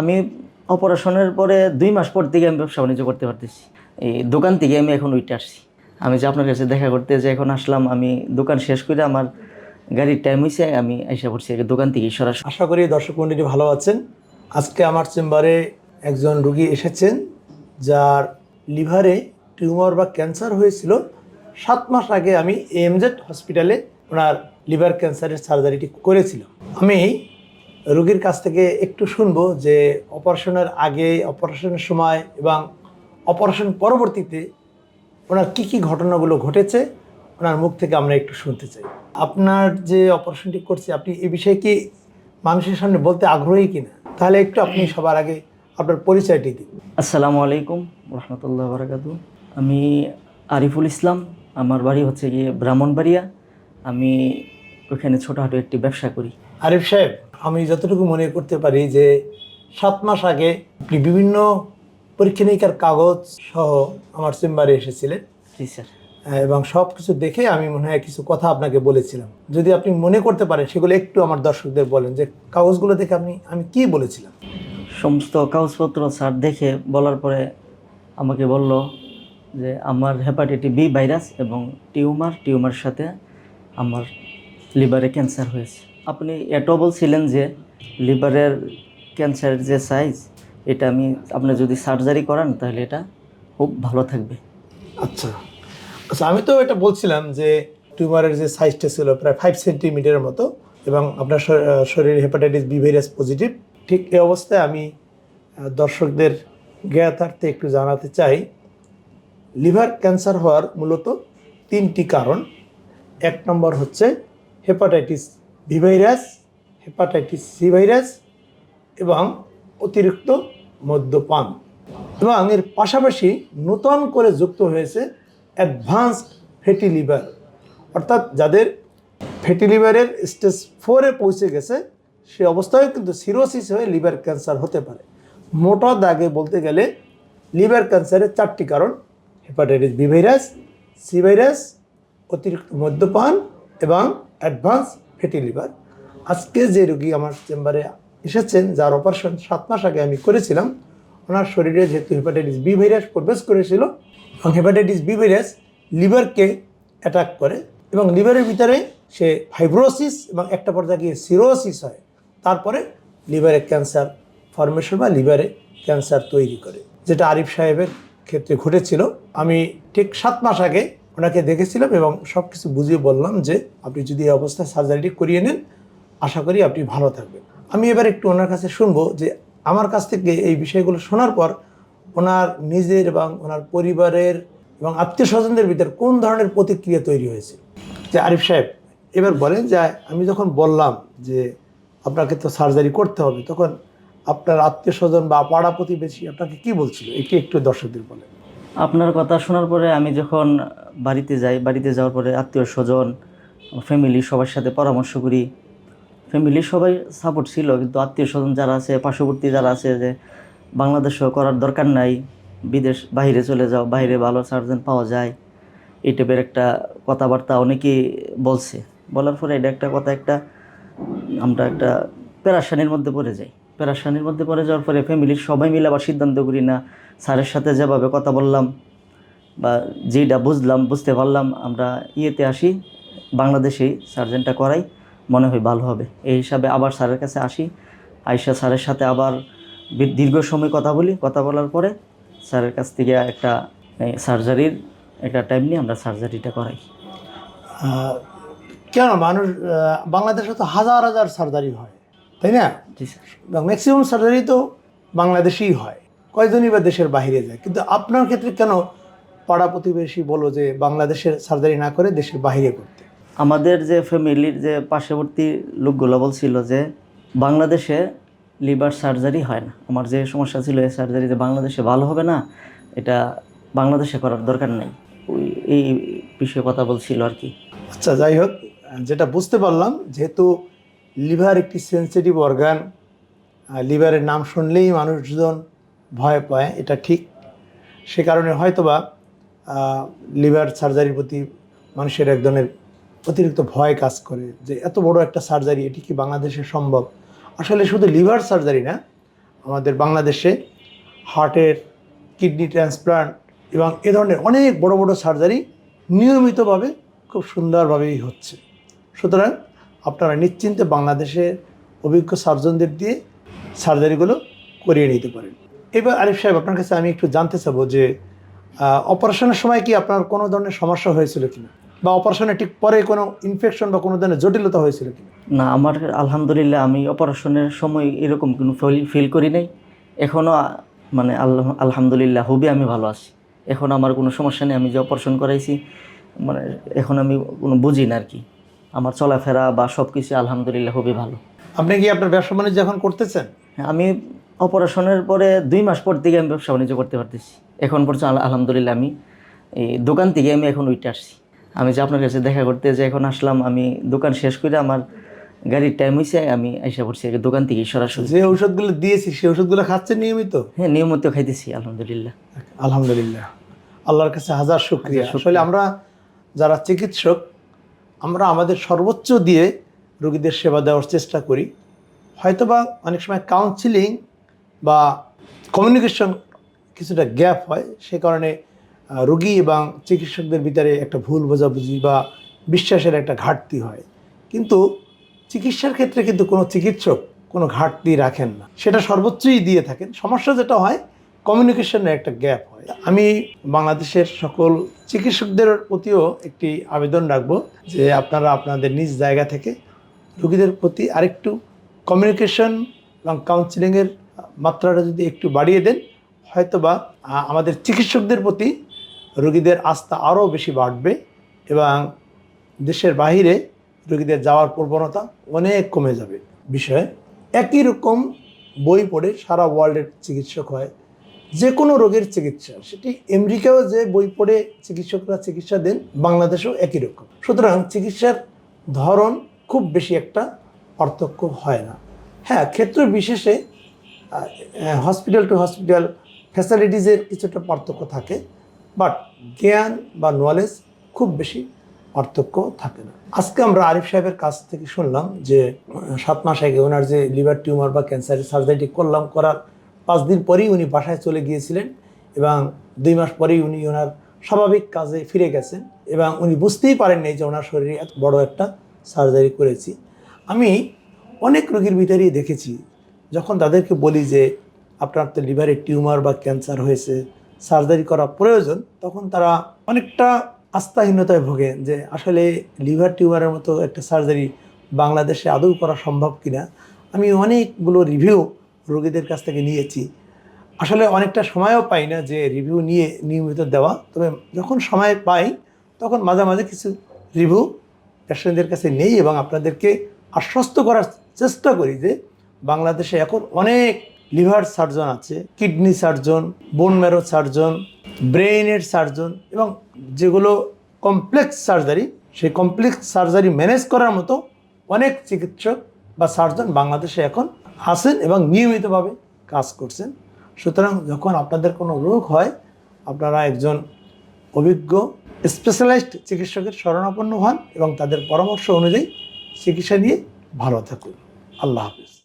আমি অপারেশনের পরে দুই মাস পর থেকে আমি ব্যবসা বাণিজ্য করতে পারতেছি। এই দোকান থেকে আমি এখন উইটে আসছি। আমি যে আপনার কাছে দেখা করতে যে এখন আসলাম, আমি দোকান শেষ করে আমার গাড়ির টাইম হয়েছে আমি এসে পড়ছি দোকান থেকে সরাসরি। আশা করি দর্শক মন্ডলী ভালো আছেন। আজকে আমার চেম্বারে একজন রুগী এসেছেন, যার লিভারে টিউমার বা ক্যান্সার হয়েছিল। সাত মাস আগে আমি এমজেড হসপিটালে ওনার লিভার ক্যান্সারের সার্জারিটি করেছিলাম। আমি রুগীর কাছ থেকে একটু শুনব যে অপারেশনের আগে অপারেশনের সময় এবং অপারেশন পরবর্তীতে ওনার কি কি ঘটনাগুলো ঘটেছে ওনার মুখ থেকে আমরা একটু শুনতে চাই। আপনার যে অপারেশনটি করছে আপনি এ বিষয়ে কি মানুষের সামনে বলতে আগ্রহী কিনা? তাহলে একটু আপনি সবার আগে আপনার পরিচয়টি দিন। আসসালামু আলাইকুম রহমতুল্লাহ বারাকাতু আমি আরিফুল ইসলাম আমার বাড়ি হচ্ছে গিয়ে ব্রাহ্মণবাড়িয়া। আমি ওখানে ছোটোখাটো একটি ব্যবসা করি। আরিফ সাহেব আমি যতটুকু মনে করতে পারি যে সাত মাস আগে বিভিন্ন পরীক্ষা নিরীক্ষার কাগজ সহ আমার চেম্বারে এসেছিলেন। জি স্যার। এবং সব কিছু দেখে আমি মনে হয় কিছু কথা আপনাকে বলেছিলাম। যদি আপনি মনে করতে পারেন সেগুলো একটু আমার দর্শকদের বলেন যে কাগজগুলো দেখে আপনি আমি কি বলেছিলাম? সমস্ত কাগজপত্র স্যার দেখে বলার পরে আমাকে বলল যে আমার হেপাটাইটিস বি ভাইরাস এবং টিউমার টিউমার সাথে আমার লিভারে ক্যান্সার হয়েছে। আপনি এটাও বলছিলেন যে লিভারের ক্যান্সারের যে সাইজ, এটা আমি, আপনি যদি সার্জারি করান, তাহলে এটা খুব ভালো থাকবে। আচ্ছা। আচ্ছা আমি তো এটা বলছিলাম যে টিউমারের যে সাইজটা ছিল প্রায় ফাইভ সেন্টিমিটারের মতো এবং আপনার শরীর হেপাটাইটিস বি ভাইরাস পজিটিভ ঠিক এই অবস্থায় আমি দর্শকদের জ্ঞাতার্থে একটু জানাতে চাই, লিভার ক্যান্সার হওয়ার মূলত তিনটি কারণ। এক নম্বর হচ্ছে hepatitis B virus, hepatitis C virus এবং অতিরিক্ত মদ্যপান। এবং এর পাশাপাশি নতুন করে যুক্ত হয়েছে অ্যাডভান্সড ফ্যাটি লিভার। অর্থাৎ যাদের ফ্যাটি লিভারের স্টেজ ফোরে পৌঁছে গেছে, সে অবস্থায় কিন্তু সিরোসিস হয়ে লিভার ক্যান্সার হতে পারে। মোটা দাগে বলতে গেলে লিভার ক্যান্সারের চারটি কারণ, hepatitis B virus, C virus, অতিরিক্ত মদ্যপান এবং অ্যাডভান্স ফ্যাটি লিভার। আজকে যে রোগী আমার চেম্বারে এসেছেন, যার অপারেশন সাত মাস আগে আমি করেছিলাম, ওনার শরীরে যেহেতু হেপাটাইটিস বি ভাইরাস প্রবেশ করেছিল, এবং হেপাটাইটিস বি ভাইরাস লিভারকে অ্যাটাক করে, এবং লিভারের ভিতরে সে ফাইব্রোসিস এবং একটা পর্যায়ে গিয়ে সিরোসিস হয়। তারপরে লিভারে ক্যান্সার ফর্মেশন বা লিভারে ক্যান্সার তৈরি করে, যেটা আরিফ সাহেবের ক্ষেত্রে ঘটেছিল। আমি ঠিক সাত মাস আগে ওনাকে দেখেছিলাম এবং সব কিছু বুঝিয়ে বললাম যে আপনি যদি এই অবস্থায় সার্জারিটি করিয়ে নেন, আশা করি আপনি ভালো থাকবেন। আমি এবার একটু ওনার কাছে শুনব যে আমার কাছ থেকে এই বিষয়গুলো শোনার পর ওনার নিজের এবং ওনার পরিবারের এবং আত্মীয় স্বজনদের ভিতরে কোন ধরনের প্রতিক্রিয়া তৈরি হয়েছে? যে আরিফ সাহেব, এবার বলেন যে আমি যখন বললাম যে আপনাকে তো সার্জারি করতে হবে, তখন আপনার আত্মীয় স্বজন বা পাড়া প্রতিবেশী আপনাকে কি বলছিল? এটি একটু দর্শকদের বলেন। আপনার কথা শোনার পরে আমি যখন বাড়িতে যাই, বাড়িতে যাওয়ার পরে আত্মীয় স্বজন ফ্যামিলি সবার সাথে পরামর্শ করি। ফ্যামিলি সবাই সাপোর্ট ছিল, কিন্তু আত্মীয় স্বজন যারা আছে, পার্শ্ববর্তী যারা আছে যে বাংলাদেশেও করার দরকার নাই, বিদেশ, বাইরে চলে যাও, বাইরে ভালো সার্জন পাওয়া যায়, এই টাইপের একটা কথাবার্তা অনেকেই বলছে। বলার পরে এটা একটা কথা, একটা আমরা একটা প্যারাসানির মধ্যে পড়ে যাই। প্যারাসানির মধ্যে পড়ে যাওয়ার পরে ফ্যামিলির সবাই মিলে আবার সিদ্ধান্ত করি, না, স্যারের সাথে যেভাবে কথা বললাম বা যেটা বুঝলাম, বুঝতে পারলাম, আমরা ইয়েতে আসি বাংলাদেশেই সার্জেনটা করাই, মনে হয় ভালো হবে। এই হিসাবে আবার স্যারের কাছে আসি আয়সা স্যারের সাথে আবার দীর্ঘ সময় কথা বলি, কথা বলার পরে স্যারের কাছ থেকে একটা সার্জারির একটা টাইম নিয়ে আমরা সার্জারিটা করাই। কেন মানুষ বাংলাদেশে তো হাজার হাজার সার্জারি হয়। তাই না? জি স্যার। ম্যাক্সিমাম সার্জারি তো বাংলাদেশেই হয়। কয়জনই বা দেশের বাইরে যায়? কিন্তু আপনার ক্ষেত্রে কেন পাড়া প্রতিবেশী বলো যে বাংলাদেশের সার্জারি না করে দেশের বাইরে করতে? আমাদের যে ফ্যামিলির যে পার্শ্ববর্তী লোকগুলো বলছিল যে বাংলাদেশে লিভার সার্জারি হয় না। আমার যে সমস্যা ছিল এই সার্জারি যে বাংলাদেশে ভালো হবে না এটা বাংলাদেশে করার দরকার নেই। ওই এই বিষয়ে কথা বলছিল আর কি। আচ্ছা যাই হোক যেটা বুঝতে পারলাম যেহেতু লিভার একটি সেন্সিটিভ অর্গান লিভারের নাম শুনলেই মানুষজন ভয় পায়, এটা ঠিক। সে কারণে হয়তোবা লিভার সার্জারির প্রতি মানুষের এক ধরনের অতিরিক্ত ভয় কাজ করে যে, এত বড় একটা সার্জারি এটি কি বাংলাদেশে সম্ভব? আসলে শুধু লিভার সার্জারি না, আমাদের বাংলাদেশে হার্টের কিডনি ট্রান্সপ্লান্ট এবং এ ধরনের অনেক বড় বড় সার্জারি নিয়মিতভাবে খুব সুন্দরভাবেই হচ্ছে। সুতরাং আপনারা নিশ্চিন্তে বাংলাদেশের অভিজ্ঞ সার্জনদের দিয়ে সার্জারিগুলো করিয়ে নিতে পারেন। এবার আরিফ সাহেব, আপনার কাছে আমি একটু জানতে চাবো যে অপারেশনের সময় কি আপনার কোনো ধরনের সমস্যা হয়েছিল কিনা? বা অপারেশনের ঠিক পরে কোনো ইনফেকশন বা কোনো ধরনের জটিলতা হয়েছিল কিনা? না, আমার আলহামদুলিল্লাহ আমি অপারেশনের সময় এরকম কোনো ফিল করি নাই। এখনও মানে আল্লাহ, আলহামদুলিল্লাহ খুবই আমি ভালো আছি। এখন আমার কোনো সমস্যা নেই, আমি যে অপারেশন করাইছি মানে এখন আমি কোনো বুঝি না আর কি। আমার চলাফেরা বা সব কিছু আলহামদুলিল্লাহ খুবই ভালো। আপনি কি আপনার ব্যবসা বাণিজ্য এখন করতেছেন? হ্যাঁ, আমি অপারেশনের পরে দুই মাস পর থেকে আমি ব্যবসা বাণিজ্য করতে পারতেছি। এখন পর্যন্ত আলহামদুলিল্লাহ আমি এই দোকান থেকে আমি এখন উইটে আসছি। আমি যে আপনার কাছে দেখা করতে যে এখন আসলাম আমি দোকান শেষ করে আমার গাড়ির টাইম হয়েছে আমি এসে পড়ছি আগে দোকান থেকেই সরাসরি। যে ঔষধগুলো দিয়েছি সেই ওষুধগুলো খাচ্ছেন নিয়মিত? হ্যাঁ নিয়মিত খাইতেছি আলহামদুলিল্লাহ। আলহামদুলিল্লাহ। আল্লাহর কাছে হাজার শুক্রিয়া। আসলে আমরা যারা চিকিৎসক আমরা আমাদের সর্বোচ্চ দিয়ে রোগীদের সেবা দেওয়ার চেষ্টা করি। হয়তোবা অনেক সময় কাউন্সিলিং বা কমিউনিকেশন কিছুটা গ্যাপ হয়, সে কারণে রোগী এবং চিকিৎসকদের ভিতরে একটা ভুল বোঝাবুঝি বা বিশ্বাসের একটা ঘাটতি হয়। কিন্তু চিকিৎসার ক্ষেত্রে কিন্তু কোনো চিকিৎসক কোনো ঘাটতি রাখেন না। সেটা সর্বোচ্চই দিয়ে থাকেন। সমস্যা যেটা হয় কমিউনিকেশনের একটা গ্যাপ হয়। আমি বাংলাদেশের সকল চিকিৎসকদের প্রতিও একটি আবেদন রাখব যে আপনারা আপনাদের নিজ জায়গা থেকে রোগীদের প্রতি আরেকটু কমিউনিকেশন এবং কাউন্সিলিংয়ের মাত্রাটা যদি একটু বাড়িয়ে দেন, হয়তোবা আমাদের চিকিৎসকদের প্রতি রোগীদের আস্থা আরও বেশি বাড়বে এবং দেশের বাইরে রোগীদের যাওয়ার প্রবণতা অনেক কমে যাবে। বিষয়ে একই রকম বই পড়ে সারা ওয়ার্ল্ডের চিকিৎসক হয়। যে কোনো রোগের চিকিৎসা। সেটি আমেরিকাও যে বই পড়ে চিকিৎসকরা চিকিৎসা দেন, বাংলাদেশেও একই রকম। সুতরাং চিকিৎসার ধরন খুব বেশি একটা পার্থক্য হয় না। হ্যাঁ ক্ষেত্র বিশেষে হসপিটাল টু হসপিটাল ফ্যাসিলিটিসের কিছুটা পার্থক্য থাকে বাট জ্ঞান বা নলেজ খুব বেশি পার্থক্য থাকে না। আজকে আমরা আরিফ সাহেবের কাছ থেকে শুনলাম যে, সাত মাস আগে ওনার যে লিভার টিউমার বা ক্যান্সারের সার্জারিটি করলাম, করার পাঁচ দিন পরেই উনি বাসায় চলে গিয়েছিলেন এবং দুই মাস পরেই উনি ওনার স্বাভাবিক কাজে ফিরে গেছেন এবং উনি বুঝতেই পারেননি যে ওনার শরীরে এত বড় একটা সার্জারি করেছি। আমি অনেক রোগীর ভিতরেই দেখেছি, যখন তাদেরকে বলি যে আপনার তো লিভারে টিউমার বা ক্যান্সার হয়েছে সার্জারি করা প্রয়োজন, তখন তারা অনেকটা আস্থাহীনতায় ভোগেন যে আসলে লিভার টিউমারের মতো একটা সার্জারি বাংলাদেশে আদৌ করা সম্ভব কিনা। আমি অনেকগুলো রিভিউ রোগীদের কাছ থেকে নিয়েছি। আসলে অনেকটা সময়ও পাই না যে রিভিউ নিয়ে নিয়মিত দেওয়া। তবে যখন সময় পাই, তখন মাঝে মাঝে কিছু রিভিউ পেশেন্টদের কাছে নেই এবং আপনাদেরকে আশ্বস্ত করার চেষ্টা করি যে বাংলাদেশে এখন অনেক লিভার সার্জন আছে kidney surgeon bone marrow surgeon ব্রেইনের সার্জন এবং যেগুলো কমপ্লেক্স সার্জারি সেই কমপ্লেক্স সার্জারি ম্যানেজ করার মতো অনেক চিকিৎসক বা সার্জন বাংলাদেশে এখন আছেন এবং নিয়মিতভাবে কাজ করছেন। সুতরাং যখন আপনাদের কোনো রোগ হয়, আপনারা একজন অভিজ্ঞ স্পেশালাইজড চিকিৎসকের শরণাপন্ন হন এবং তাদের পরামর্শ অনুযায়ী চিকিৎসা নিয়ে ভালো থাকুন। আল্লাহ হাফিজ।